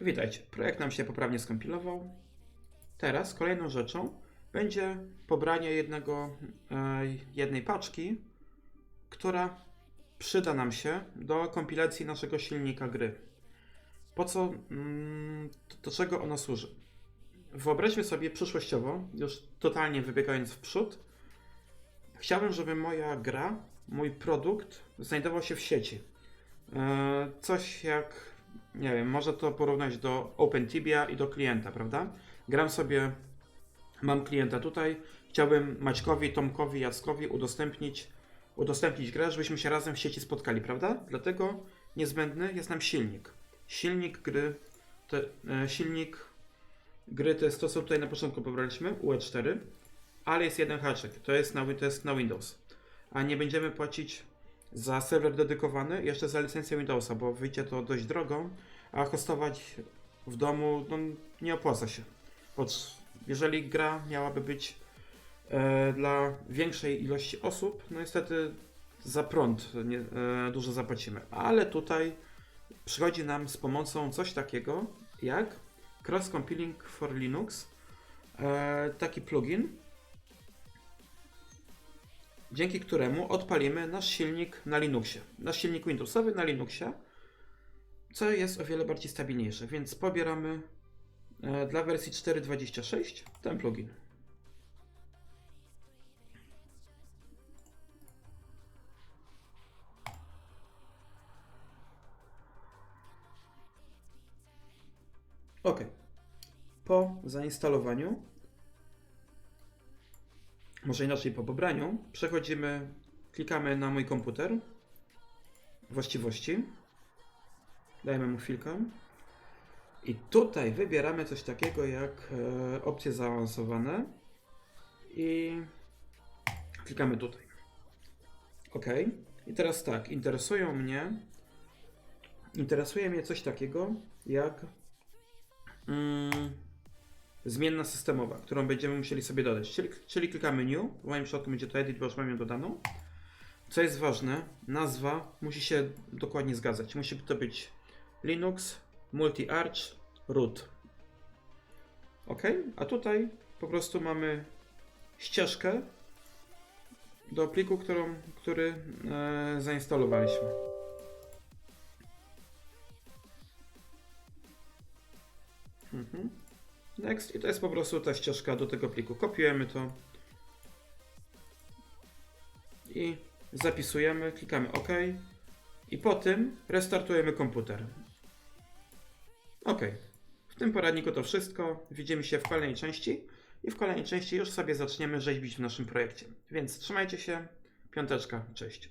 Witajcie, projekt nam się poprawnie skompilował. Teraz kolejną rzeczą będzie pobranie jednego, e, jednej paczki, która przyda nam się do kompilacji naszego silnika gry. Po co, mm, do, do czego ona służy? Wyobraźmy sobie przyszłościowo, już totalnie wybiegając w przód, chciałbym, żeby moja gra, mój produkt znajdował się w sieci. E, Coś jak, nie wiem, może to porównać do OpenTibia i do klienta, prawda? Gram sobie, mam klienta tutaj, chciałbym Maćkowi, Tomkowi, Jackowi udostępnić, udostępnić grę, żebyśmy się razem w sieci spotkali, prawda? Dlatego niezbędny jest nam silnik. Silnik gry, te, e, silnik gry to jest to, co tutaj na początku pobraliśmy, UE4, ale jest jeden haczyk, to jest na, to jest na Windows. A nie będziemy płacić za serwer dedykowany, jeszcze za licencję Windowsa, bo wyjdzie to dość drogo, a hostować w domu no, nie opłaca się. Pod, jeżeli gra miałaby być e, dla większej ilości osób, no niestety za prąd nie, e, dużo zapłacimy. Ale tutaj przychodzi nam z pomocą coś takiego jak Cross Compiling for Linux, e, taki plugin, dzięki któremu odpalimy nasz silnik na Linuxie. Nasz silnik Windowsowy na Linuxie, co jest o wiele bardziej stabilniejsze, więc pobieramy e, dla wersji 4.26 ten plugin. OK. Po zainstalowaniu może inaczej po pobraniu, przechodzimy, klikamy na mój komputer, właściwości, dajemy mu chwilkę i tutaj wybieramy coś takiego jak e, opcje zaawansowane i klikamy tutaj. OK. I teraz tak, interesują mnie, interesuje mnie coś takiego jak mm, zmienna systemowa, którą będziemy musieli sobie dodać. Czyli, czyli klikamy New, w moim przypadku będzie to Edit, bo już mam ją dodaną. Co jest ważne, nazwa musi się dokładnie zgadzać. Musi to być Linux, Multi-Arch, Root. OK, a tutaj po prostu mamy ścieżkę do pliku, którą, który e, zainstalowaliśmy. Mhm. Next i to jest po prostu ta ścieżka do tego pliku. Kopiujemy to i zapisujemy, klikamy OK i po tym restartujemy komputer. OK. W tym poradniku to wszystko. Widzimy się w kolejnej części i w kolejnej części już sobie zaczniemy rzeźbić w naszym projekcie. Więc trzymajcie się. Piąteczka. Cześć.